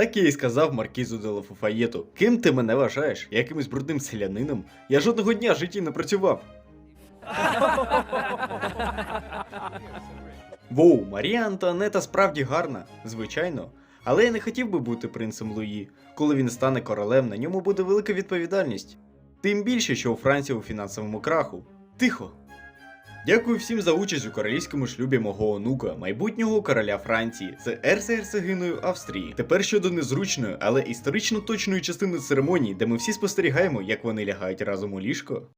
Так я і сказав Маркізу де Лафафаєту. Ким ти мене вважаєш? Якимось брудним селянином? Я жодного дня в житті не працював. Воу, Марія Антуанета справді гарна, звичайно. Але я не хотів би бути принцем Луї. Коли він стане королем, на ньому буде велика відповідальність. Тим більше, що у Франції у фінансовому краху. Тихо. Дякую всім за участь у королівському шлюбі мого онука, майбутнього короля Франції з ерцегерцогиною Австрії. Тепер щодо незручної, але історично точної частини церемонії, де ми всі спостерігаємо, як вони лягають разом у ліжко.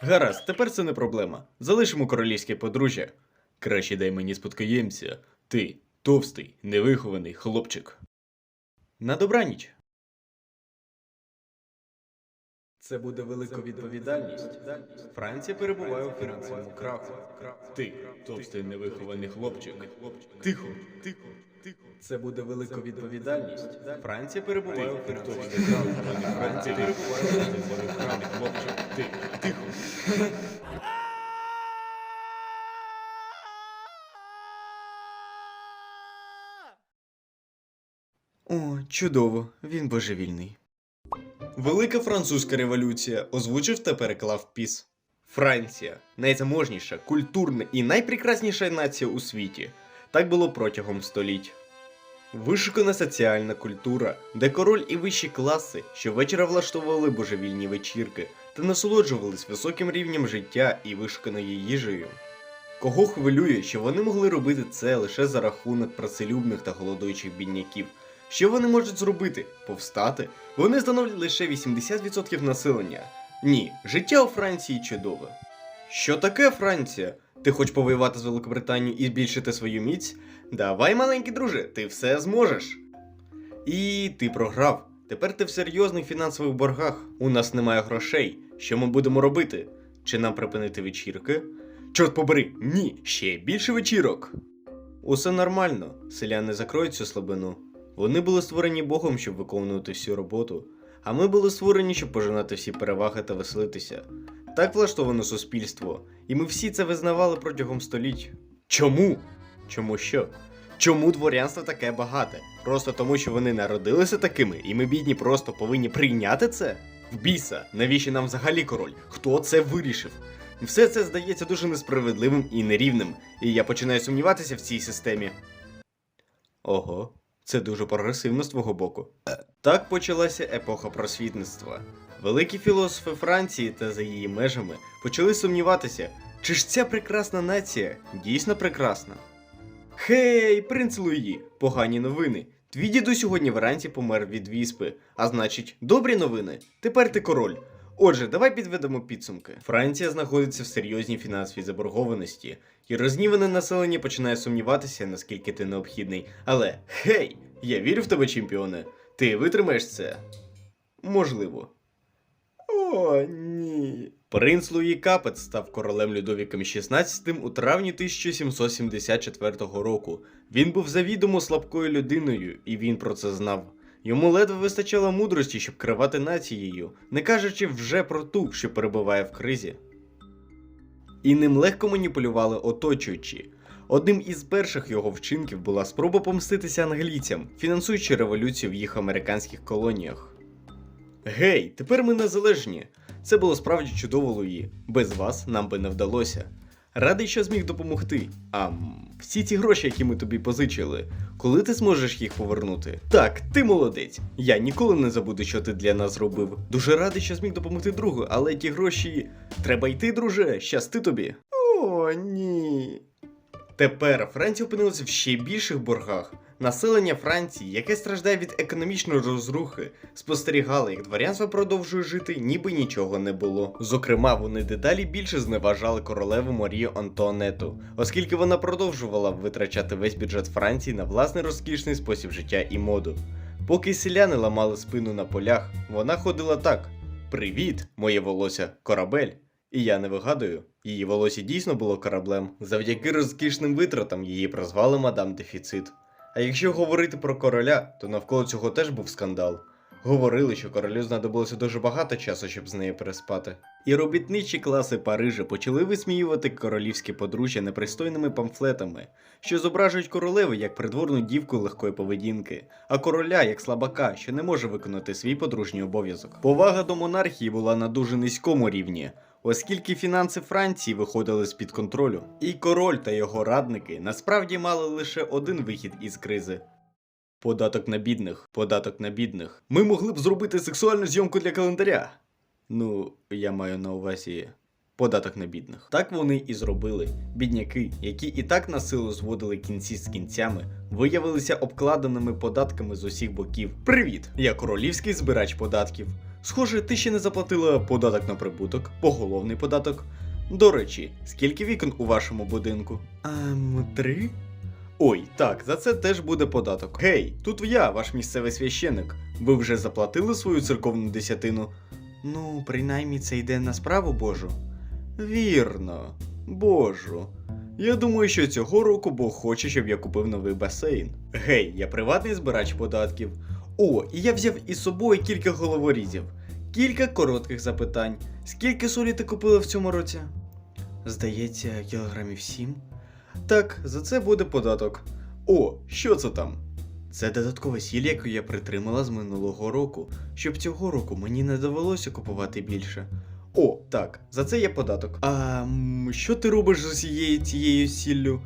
Гаразд, тепер це не проблема. Залишимо королівське подружжя. Краще дай мені спадкоємця. Ти товстий, невихований хлопчик. На добраніч. Це буде велика відповідальність. Франція перебуває у фінансовому краху. Ти товстий невихований хлопчик. Тихо, тихо, тихо. Це буде велика відповідальність. Франція перебуває у фінансовому краху. Франція перебуває у фінансовому краху. Хлопчик. Ти, тихо. О, чудово, він божевільний. Велика французька революція озвучив та переклав піс. Франція найзаможніша, культурна і найпрекрасніша нація у світі. Так було протягом століть. Вишукана соціальна культура, де король і вищі класи щовечора влаштовували божевільні вечірки та насолоджувались високим рівнем життя і вишуканою їжею. Кого хвилює, що вони могли робити це лише за рахунок працелюбних та голодуючих бідняків? Що вони можуть зробити? Повстати? Вони становлять лише 80% населення. Ні, життя у Франції чудове. Що таке Франція? Ти хочеш повоювати з Великобританією і збільшити свою міць? Давай, маленький друже, ти все зможеш. І ти програв. Тепер ти в серйозних фінансових боргах. У нас немає грошей. Що ми будемо робити? Чи нам припинити вечірки? Чорт побери, ні, ще більше вечірок. Усе нормально, селяни закроють цю слабину. Вони були створені Богом, щоб виконувати всю роботу, а ми були створені, щоб пожинати всі переваги та веселитися. Так влаштовано суспільство, і ми всі це визнавали протягом століть. Чому? Чому що? Чому дворянство таке багате? Просто тому, що вони народилися такими, і ми бідні просто повинні прийняти це? В біса, навіщо нам взагалі король? Хто це вирішив? Все це здається дуже несправедливим і нерівним, і я починаю сумніватися в цій системі. Ого, це дуже прогресивно з твого боку. Так почалася епоха просвітництва. Великі філософи Франції та за її межами почали сумніватися, чи ж ця прекрасна нація дійсно прекрасна. Хей, принц Луї, погані новини. Твій дідусь сьогодні вранці помер від віспи, а значить, добрі новини. Тепер ти король. Отже, давай підведемо підсумки. Франція знаходиться в серйозній фінансовій заборгованості, і розніване населення починає сумніватися, наскільки ти необхідний. Але хей, я вірю в тебе, чемпіоне. Ти витримаєш це? Можливо. О, ні. Принц Луї Капець став королем Людовіком XVI у травні 1774 року. Він був завідомо слабкою людиною, і він про це знав. Йому ледве вистачало мудрості, щоб керувати нацією, не кажучи вже про ту, що перебуває в кризі. І ним легко маніпулювали оточуючі. Одним із перших його вчинків була спроба помститися англійцям, фінансуючи революцію в їх американських колоніях. Гей, тепер ми незалежні. Це було справді чудово, Луї. Без вас нам би не вдалося. Радий, що зміг допомогти. А всі ці гроші, які ми тобі позичили, коли ти зможеш їх повернути? Так, ти молодець. Я ніколи не забуду, що ти для нас зробив. Дуже радий, що зміг допомогти другу, але ті гроші. Треба йти, друже, щасти тобі. О, ні. Тепер Франція опинилася в ще більших боргах. Населення Франції, яке страждає від економічної розрухи, спостерігало, як дворянство продовжує жити, ніби нічого не було. Зокрема, вони дедалі більше зневажали королеву Марію Антуанету, оскільки вона продовжувала витрачати весь бюджет Франції на власний розкішний спосіб життя і моду. Поки селяни ламали спину на полях, вона ходила так: Привіт, моє волосся, корабель. І я не вигадую, її волосся дійсно було кораблем. Завдяки розкішним витратам її прозвали мадам Дефіцит. А якщо говорити про короля, то навколо цього теж був скандал. Говорили, що королю знадобилося дуже багато часу, щоб з нею переспати. І робітничі класи Парижа почали висміювати королівське подружжя непристойними памфлетами, що зображують королеву як придворну дівку легкої поведінки, а короля як слабака, що не може виконати свій подружній обов'язок. Повага до монархії була на дуже низькому рівні, оскільки фінанси Франції виходили з-під контролю. І король та його радники насправді мали лише один вихід із кризи. Податок на бідних, податок на бідних. Ми могли б зробити сексуальну зйомку для календаря. Ну, я маю на увазі податок на бідних. Так вони і зробили. Бідняки, які і так на силу зводили кінці з кінцями, виявилися обкладеними податками з усіх боків. Привіт! Я королівський збирач податків. Схоже, ти ще не заплатила податок на прибуток, поголовний податок. До речі, скільки вікон у вашому будинку? Ем, три? Ой, так, за це теж буде податок. Гей, тут я, ваш місцевий священник. Ви вже заплатили свою церковну десятину? Ну, принаймні це йде на справу Божу. Вірно, Божу. Я думаю, що цього року Бог хоче, щоб я купив новий басейн. Гей, я приватний збирач податків. О, і я взяв із собою кілька головорізів, кілька коротких запитань. Скільки солі ти купила в цьому році? Здається, кілограмів сім. Так, за це буде податок. О, що це там? Це додаткове сіль, яку я притримала з минулого року, щоб цього року мені не довелося купувати більше. О, так, за це є податок. А що ти робиш з усією цією сіллю?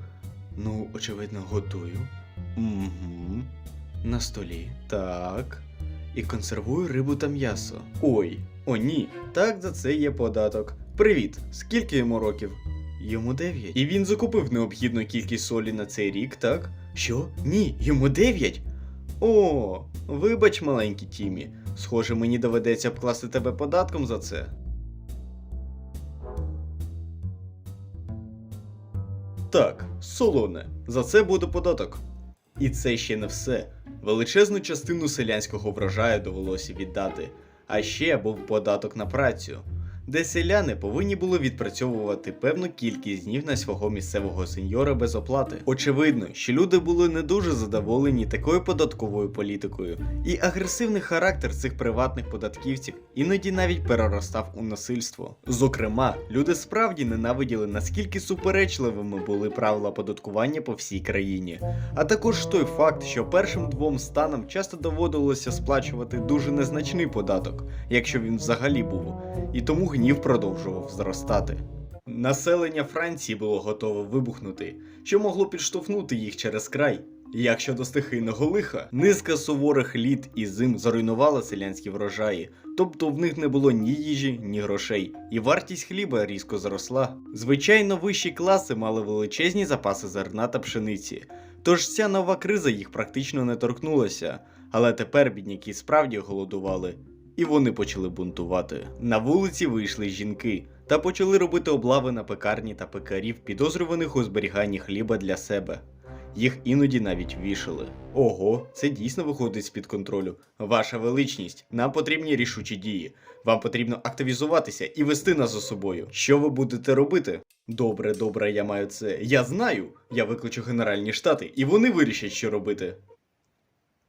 Ну, очевидно, готую. Угу. На столі. Так. І консервую рибу та м'ясо. Ой, о ні. Так, за це є податок. Привіт! Скільки йому років? Йому 9. І він закупив необхідну кількість солі на цей рік, так? Що? Ні, йому 9? О, вибач, маленький Тімі. Схоже, мені доведеться обкласти тебе податком за це. Так, солоне. За це буде податок. І це ще не все. Величезну частину селянського врожаю довелося віддати, а ще був податок на працю, де селяни повинні були відпрацьовувати певну кількість днів на свого місцевого сеньора без оплати. Очевидно, що люди були не дуже задоволені такою податковою політикою, і агресивний характер цих приватних податківців іноді навіть переростав у насильство. Зокрема, люди справді ненавиділи наскільки суперечливими були правила податкування по всій країні, а також той факт, що першим двом станам часто доводилося сплачувати дуже незначний податок, якщо він взагалі був, і тому гнів продовжував зростати. Населення Франції було готове вибухнути, що могло підштовхнути їх через край. Як щодо стихійного лиха, низка суворих літ і зим зруйнувала селянські врожаї, тобто в них не було ні їжі, ні грошей, і вартість хліба різко зросла. Звичайно, вищі класи мали величезні запаси зерна та пшениці, тож ця нова криза їх практично не торкнулася, але тепер бідняки справді голодували. І вони почали бунтувати. На вулиці вийшли жінки та почали робити облави на пекарні та пекарів, підозрюваних у зберіганні хліба для себе. Їх іноді навіть вішали. Ого, це дійсно виходить з-під контролю. Ваша величність, нам потрібні рішучі дії. Вам потрібно активізуватися і вести нас за собою. Що ви будете робити? Добре, добре, я маю це. Я знаю. Я викличу Генеральні Штати, і вони вирішать, що робити.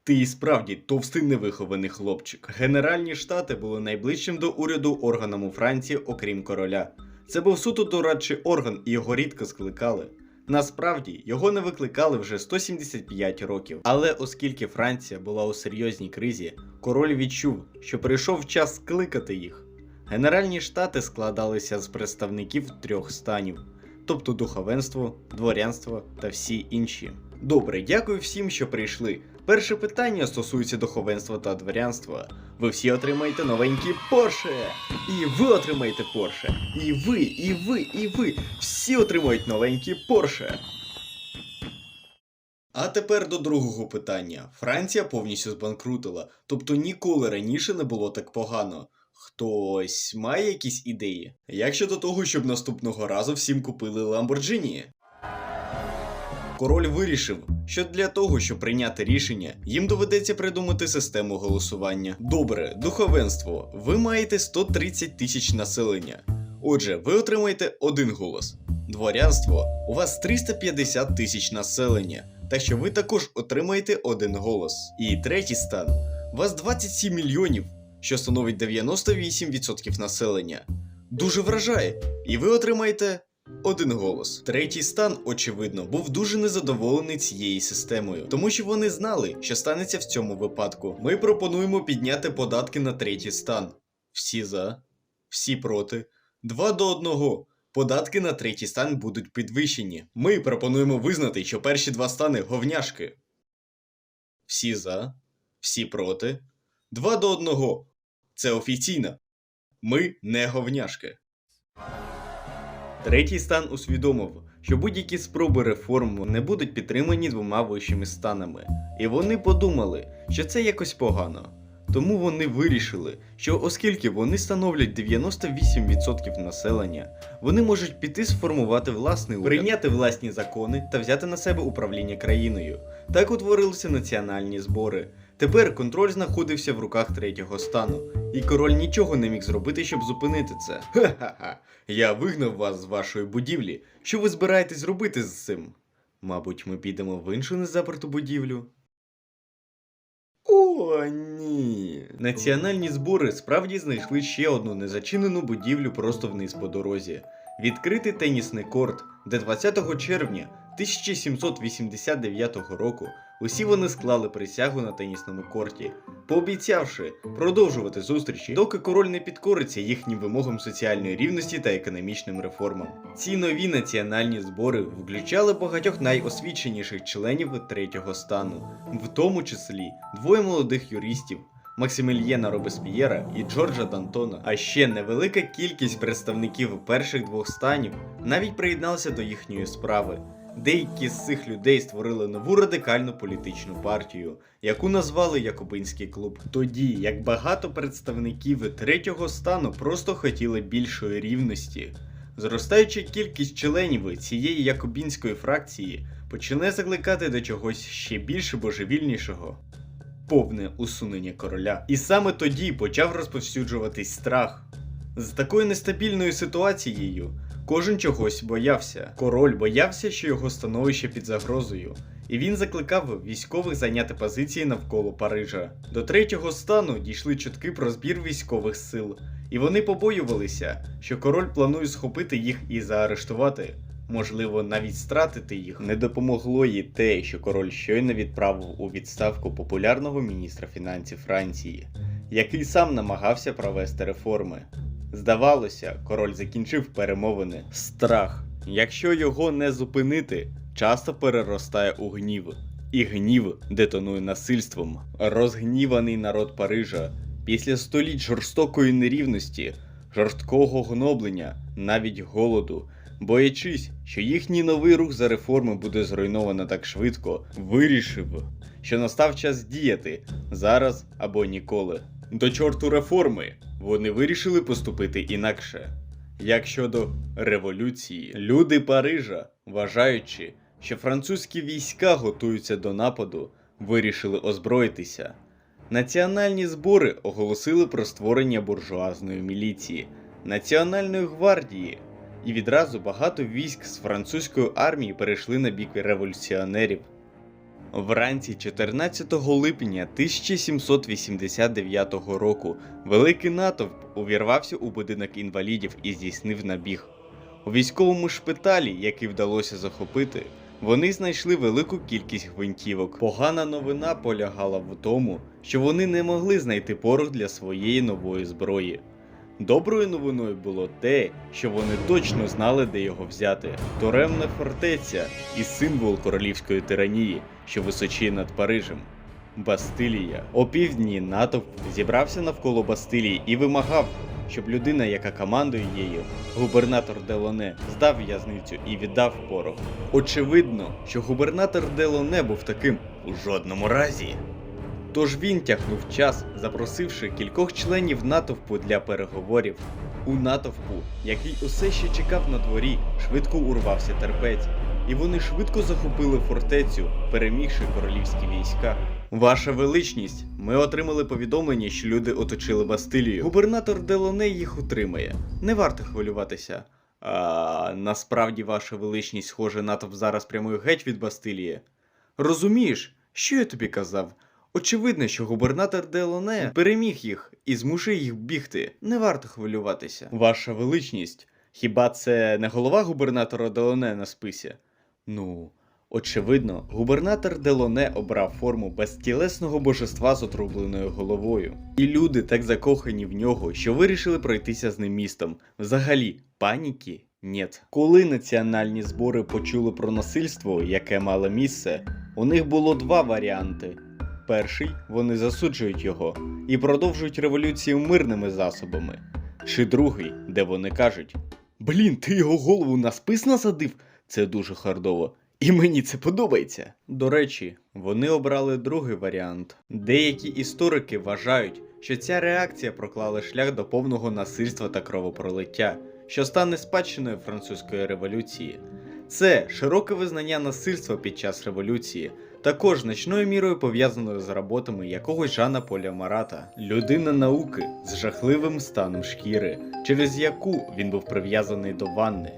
Ти і справді товстий невихований хлопчик. Генеральні штати були найближчим до уряду органом у Франції, окрім короля. Це був суто дорадчий орган, і його рідко скликали. Насправді його не викликали вже 175 років. Але оскільки Франція була у серйозній кризі, король відчув, що прийшов час скликати їх. Генеральні штати складалися з представників трьох станів, тобто духовенство, дворянство та всі інші. Добре, дякую всім, що прийшли. Перше питання стосується духовенства та дворянства. Ви всі отримаєте новенькі Порше! І ви отримаєте Порше! І ви, і ви, і ви! Всі отримають новенькі Порше! А тепер до другого питання. Франція повністю збанкрутила, тобто ніколи раніше не було так погано. Хтось має якісь ідеї? Як щодо того, щоб наступного разу всім купили Ламборджині? Король вирішив, що для того, щоб прийняти рішення, їм доведеться придумати систему голосування. Добре, духовенство, ви маєте 130 тисяч населення. Отже, ви отримаєте один голос. Дворянство, у вас 350 тисяч населення, так що ви також отримаєте один голос. І третій стан, у вас 27 мільйонів, що становить 98% населення. дуже вражає, і ви отримаєте один голос. Третій стан, очевидно, був дуже незадоволений цією системою, тому що вони знали, що станеться в цьому випадку. Ми пропонуємо підняти податки на третій стан. Всі за, всі проти. Два до одного. Податки на третій стан будуть підвищені. Ми пропонуємо визнати, що перші два стани говняшки. Всі за, всі проти. Два до одного. Це офіційно. Ми не говняшки. Третій стан усвідомив, що будь-які спроби реформ не будуть підтримані двома вищими станами, і вони подумали, що це якось погано. Тому вони вирішили, що оскільки вони становлять 98% населення, вони можуть піти сформувати власний уряд, прийняти власні закони та взяти на себе управління країною. Так утворилися національні збори. Тепер контроль знаходився в руках третього стану, і король нічого не міг зробити, щоб зупинити це. Ха-ха-ха. Я вигнав вас з вашої будівлі. Що ви збираєтесь робити з цим? Мабуть, ми підемо в іншу незаперту будівлю. О, ні. Національні збори справді знайшли ще одну незачинену будівлю просто вниз по дорозі. Відкритий тенісний корт, де 20 червня 1789 року усі вони склали присягу на тенісному корті, пообіцявши продовжувати зустрічі, доки король не підкориться їхнім вимогам соціальної рівності та економічним реформам. Ці нові національні збори включали багатьох найосвіченіших членів третього стану, в тому числі двоє молодих юристів. Максимільєна Робеспієра і Джорджа Дантона, а ще невелика кількість представників перших двох станів навіть приєдналися до їхньої справи. Деякі з цих людей створили нову радикальну політичну партію, яку назвали Якобинський клуб. Тоді як багато представників третього стану просто хотіли більшої рівності. Зростаюча кількість членів цієї якобінської фракції почне закликати до чогось ще більш божевільнішого повне усунення короля. І саме тоді почав розповсюджуватись страх. З такою нестабільною ситуацією кожен чогось боявся. Король боявся, що його становище під загрозою, і він закликав військових зайняти позиції навколо Парижа. До третього стану дійшли чутки про збір військових сил, і вони побоювалися, що король планує схопити їх і заарештувати. Можливо, навіть стратити їх не допомогло їй те, що король щойно відправив у відставку популярного міністра фінансів Франції, який сам намагався провести реформи. Здавалося, король закінчив перемовини. Страх, якщо його не зупинити, часто переростає у гнів, і гнів детонує насильством. Розгніваний народ Парижа після століть жорстокої нерівності, жорсткого гноблення, навіть голоду. Боячись, що їхній новий рух за реформи буде зруйновано так швидко, вирішив, що настав час діяти зараз або ніколи. До чорту реформи вони вирішили поступити інакше. Як щодо революції, люди Парижа, вважаючи, що французькі війська готуються до нападу, вирішили озброїтися. Національні збори оголосили про створення буржуазної міліції, Національної гвардії, і відразу багато військ з французької армії перейшли на бік революціонерів. Вранці 14 липня 1789 року великий натовп увірвався у будинок інвалідів і здійснив набіг. У військовому шпиталі, який вдалося захопити, вони знайшли велику кількість гвинтівок. Погана новина полягала в тому, що вони не могли знайти порох для своєї нової зброї. Доброю новиною було те, що вони точно знали, де його взяти. Торемна фортеця і символ королівської тиранії, що височіє над Парижем. Бастилія. Опівдні натовп зібрався навколо Бастилії і вимагав, щоб людина, яка командує її, губернатор Делоне, здав в'язницю і віддав порох. Очевидно, що губернатор Делоне був таким у жодному разі. Тож він тягнув час, запросивши кількох членів натовпу для переговорів. У натовпу, який усе ще чекав на дворі, швидко урвався терпець, і вони швидко захопили фортецю, перемігши королівські війська. Ваша величність, ми отримали повідомлення, що люди оточили Бастилію. Губернатор Делоне їх утримає. Не варто хвилюватися. А насправді, ваша величність, схоже, натовп зараз прямує геть від Бастилії. Розумієш, що я тобі казав? Очевидно, що губернатор Делоне переміг їх і змушує їх бігти. Не варто хвилюватися. Ваша величність, хіба це не голова губернатора Делоне на списі? Ну, очевидно, губернатор Делоне обрав форму безтілесного божества з отрубленою головою. І люди так закохані в нього, що вирішили пройтися з ним містом. Взагалі, паніки нет. Коли національні збори почули про насильство, яке мало місце, у них було два варіанти. Перший вони засуджують його і продовжують революцію мирними засобами. Чи другий, де вони кажуть: Блін, ти його голову на спис насадив? Це дуже хардово. І мені це подобається. До речі, вони обрали другий варіант. Деякі історики вважають, що ця реакція проклала шлях до повного насильства та кровопролиття, що стане спадщиною французької революції. Це широке визнання насильства під час революції, також значною мірою пов'язаною з роботами якогось Жана Поля Марата, людина науки з жахливим станом шкіри, через яку він був прив'язаний до ванни.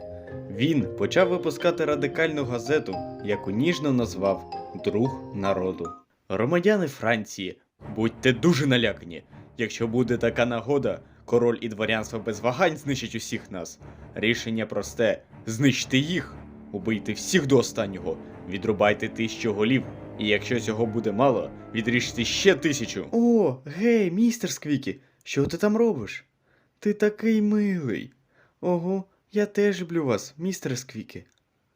Він почав випускати радикальну газету, яку ніжно назвав Друг народу. Громадяни Франції, будьте дуже налякані. Якщо буде така нагода, король і дворянство без вагань знищать усіх нас. Рішення просте: знищте їх, убийте всіх до останнього, відрубайте тисячу голів, і якщо цього буде мало, відріжте ще тисячу. О, гей, містер Сквікі, що ти там робиш? Ти такий милий. Ого, я теж люблю вас, містер Сквікі.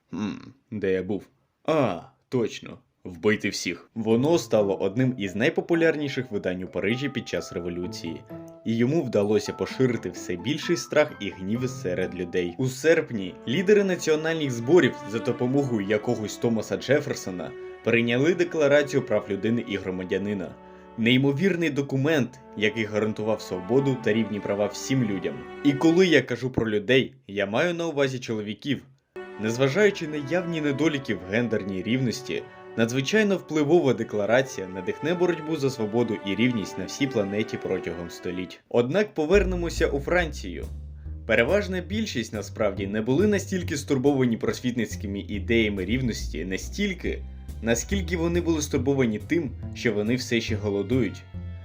Хм, де я був? А, точно. Вбити всіх. Воно стало одним із найпопулярніших видань у Парижі під час революції, і йому вдалося поширити все більший страх і гнів серед людей. У серпні лідери національних зборів за допомогою якогось Томаса Джеферсона прийняли декларацію прав людини і громадянина. Неймовірний документ, який гарантував свободу та рівні права всім людям. І коли я кажу про людей, я маю на увазі чоловіків. Незважаючи на явні недоліки в гендерній рівності, надзвичайно впливова декларація надихне боротьбу за свободу і рівність на всій планеті протягом століть. Однак повернемося у Францію. Переважна більшість насправді не були настільки стурбовані просвітницькими ідеями рівності, настільки, наскільки вони були стурбовані тим, що вони все ще голодують.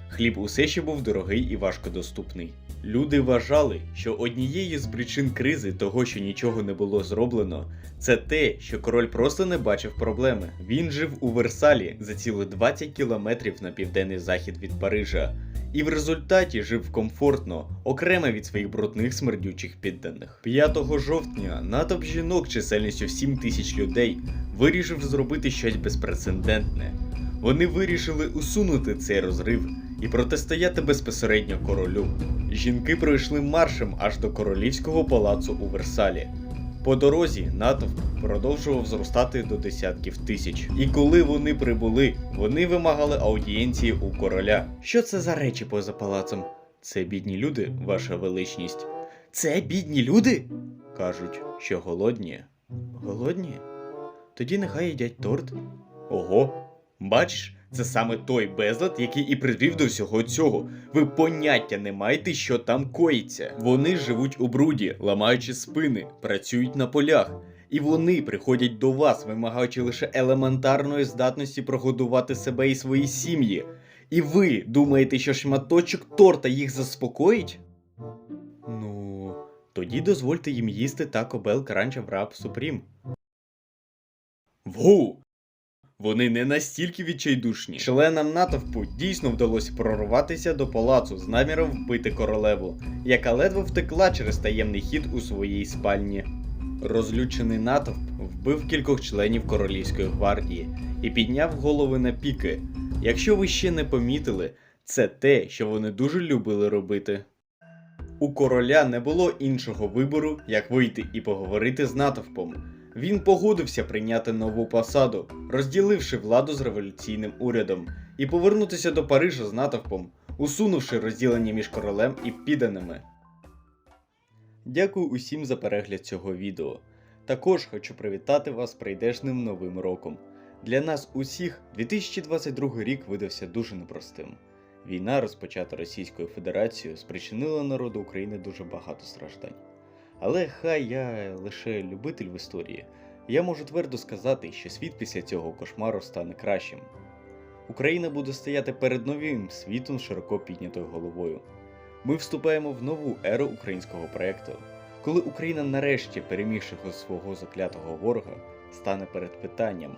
Хліб усе ще був дорогий і важкодоступний. Люди вважали, що однією з причин кризи того, що нічого не було зроблено, це те, що король просто не бачив проблеми. Він жив у Версалі за цілих 20 кілометрів на південний захід від Парижа, і в результаті жив комфортно, окремо від своїх брудних смердючих підданих. 5 жовтня натовп жінок чисельністю в 7 тисяч людей вирішив зробити щось безпрецедентне. Вони вирішили усунути цей розрив і протистояти безпосередньо королю. Жінки пройшли маршем аж до королівського палацу у Версалі. По дорозі натовп продовжував зростати до десятків тисяч. І коли вони прибули, вони вимагали аудієнції у короля. Що це за речі поза палацом? Це бідні люди, ваша величність. Це бідні люди? кажуть, що голодні. Голодні? Тоді нехай їдять торт. Ого, бачиш, це саме той безлад, який і привів до всього цього. Ви поняття не маєте, що там коїться. Вони живуть у бруді, ламаючи спини, працюють на полях. І вони приходять до вас, вимагаючи лише елементарної здатності прогодувати себе і свої сім'ї. І ви думаєте, що шматочок торта їх заспокоїть? Ну, тоді дозвольте їм їсти Taco Bell Crunch Wrap Supreme. Воу! Вони не настільки відчайдушні. Членам натовпу дійсно вдалося прорватися до палацу з наміром вбити королеву, яка ледве втекла через таємний хід у своїй спальні. Розлючений натовп вбив кількох членів королівської гвардії і підняв голови на піки. Якщо ви ще не помітили, це те, що вони дуже любили робити. У короля не було іншого вибору, як вийти і поговорити з натовпом. Він погодився прийняти нову посаду, розділивши владу з революційним урядом, і повернутися до Парижа з натовпом, усунувши розділення між королем і підданими. Дякую усім за перегляд цього відео. Також хочу привітати вас прийдешним новим роком. Для нас усіх 2022 рік видався дуже непростим. Війна, розпочата Російською Федерацією, спричинила народу України дуже багато страждань. Але хай я лише любитель в історії, я можу твердо сказати, що світ після цього кошмару стане кращим. Україна буде стояти перед новим світом широко піднятою головою. Ми вступаємо в нову еру українського проєкту, коли Україна нарешті, перемігши свого заклятого ворога, стане перед питанням: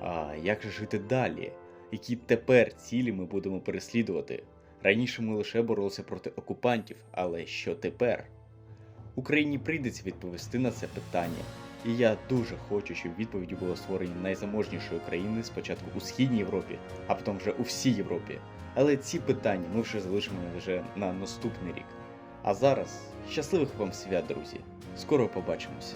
а як же жити далі? Які тепер цілі ми будемо переслідувати? Раніше ми лише боролися проти окупантів, але що тепер? Україні прийдеться відповісти на це питання, і я дуже хочу, щоб відповіді було створені найзаможнішої країни спочатку у східній Європі, а потім вже у всій Європі. Але ці питання ми вже залишимо вже на наступний рік. А зараз щасливих вам свят, друзі! Скоро побачимось!